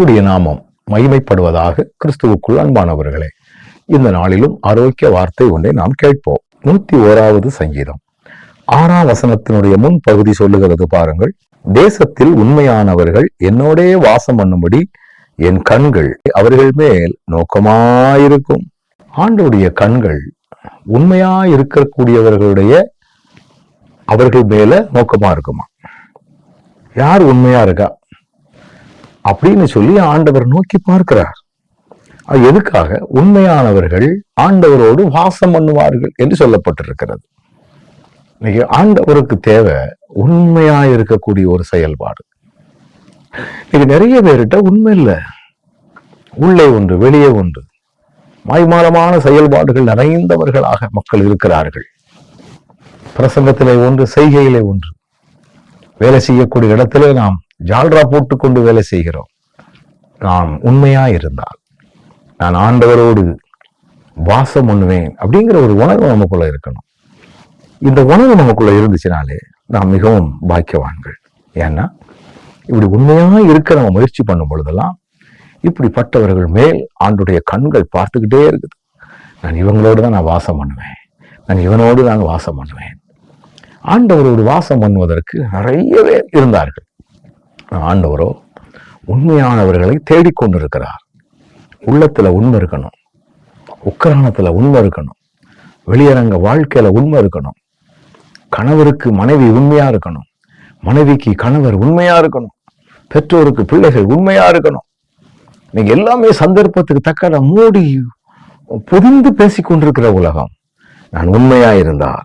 கர்த்தருடைய நாமம் மகிமைப்படுவதாக கிறிஸ்துவுக்குள் அன்பானவர்களே இந்த நாளிலும் ஆரோக்கிய வார்த்தை ஒன்றை நாம் கேட்போம். நூத்தி ஓராவது சங்கீதம். ஆறாம் வசனத்தினுடைய முன் பகுதி சொல்லுகிறது பாருங்கள். தேசத்தில் உண்மையானவர்கள் என்னோடே வாசம் பண்ணும்படி என் கண்கள் அவர்கள் மேல் நோக்கமாயிருக்கும். ஆண்டவுடைய கண்கள் உண்மையா இருக்கக்கூடியவர்களுடைய அவர்கள் மேல நோக்கமா இருக்குமா யார் உண்மையா இருக்கா? அப்படின்னு சொல்லி ஆண்டவர் நோக்கி பார்க்கிறார். அது எதுக்காக? உண்மையானவர்கள் ஆண்டவரோடு வாசம் பண்ணுவார்கள் என்று சொல்லப்பட்டிருக்கிறது. இன்னைக்கு ஆண்டவருக்கு தேவை உண்மையா இருக்கக்கூடிய ஒரு செயல்பாடு. இன்னைக்கு நிறைய பேர்கிட்ட உண்மை இல்லை. உள்ளே ஒன்று வெளியே ஒன்று மாய்மாலமான செயல்பாடுகள் நிறைந்தவர்களாக மக்கள் இருக்கிறார்கள். பிரசங்கத்திலே ஒன்று செய்கையிலே ஒன்று. வேலை செய்யக்கூடிய இடத்திலே நாம் ஜால்ரா போட்டுக்கொண்டு வேலை செய்கிறோம். நாம் உண்மையா இருந்தால் நான் ஆண்டவரோடு வாசம் பண்ணுவேன் அப்படிங்கிற ஒரு உணர்வு நமக்குள்ள இருக்கணும். இந்த உணர்வு நமக்குள்ள இருந்துச்சுனாலே நாம் மிகவும் பாக்கியவான்கள். ஏன்னா இப்படி உண்மையா இருக்க நம்ம முயற்சி பண்ணும் பொழுதெல்லாம் இப்படிப்பட்டவர்கள் மேல் ஆண்டுடைய கண்கள் பார்த்துக்கிட்டே இருக்குது. நான் இவங்களோடு தான் நான் வாசம் பண்ணுவேன். நான் இவனோடு நான் வாசம் பண்ணுவேன். ஆண்டவரோடு வாசம் பண்ணுவதற்கு நிறைய பேர் இருந்தார்கள். ஆண்டவரோ உண்மையானவர்களை தேடிக்கொண்டிருக்கிறார். உள்ளத்தில் உண்மை இருக்கணும். உக்கரணத்தில் உண்மை இருக்கணும். வெளியரங்க வாழ்க்கையில் உண்மை இருக்கணும். கணவருக்கு மனைவி உண்மையாக இருக்கணும். மனைவிக்கு கணவர் உண்மையாக இருக்கணும். பெற்றோருக்கு பிள்ளைகள் உண்மையாக இருக்கணும். நீங்கள் எல்லாமே சந்தர்ப்பத்துக்கு தக்கன மூடி பொதிந்து பேசிக் கொண்டிருக்கிற உலகம். நான் உண்மையாக இருந்தால்.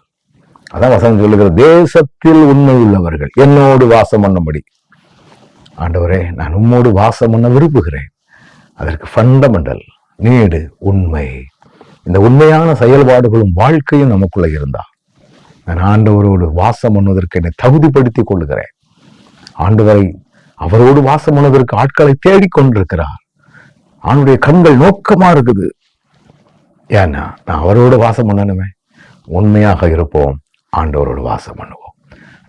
அதான் வசனம் சொல்லுகிற தேசத்தில் உண்மை உள்ளவர்கள். என்னோடு வாசம் பண்ணும்படி. ஆண்டவரே நான் உம்மோடு வாசம் பண்ண விரும்புகிறேன். அதற்கு ஃபண்டமெண்டல் நீடு உண்மை. இந்த உண்மையான செயல்பாடுகளும் வாழ்க்கையும் நமக்குள்ள இருந்தா. நான் ஆண்டவரோடு வாசம் பண்ணுவதற்கு என்னை தகுதிப்படுத்திக் கொள்கிறேன் ஆண்டவரை அவரோடு வாசம் பண்ணுவதற்கு ஆட்களை தேடிக்கொண்டிருக்கிறார் அவனுடைய கண்கள் நோக்கமா இருக்குது. ஏன்னா நான் அவரோடு வாசம் பண்ணணுமே உண்மையாக இருப்போம். ஆண்டவரோடு வாசம் பண்ணுவோம்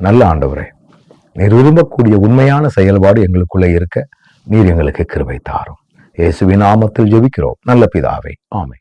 நல்ல ஆண்டவரே நீர் விரும்பக்கூடிய உண்மையான செயல்பாடு எங்களுக்குள்ளே இருக்க நீர் எங்களுக்கு கிருபை தாரும். இயேசுவின் நாமத்தில் ஜெபிக்கிறோம். நல்ல பிதாவை. ஆமை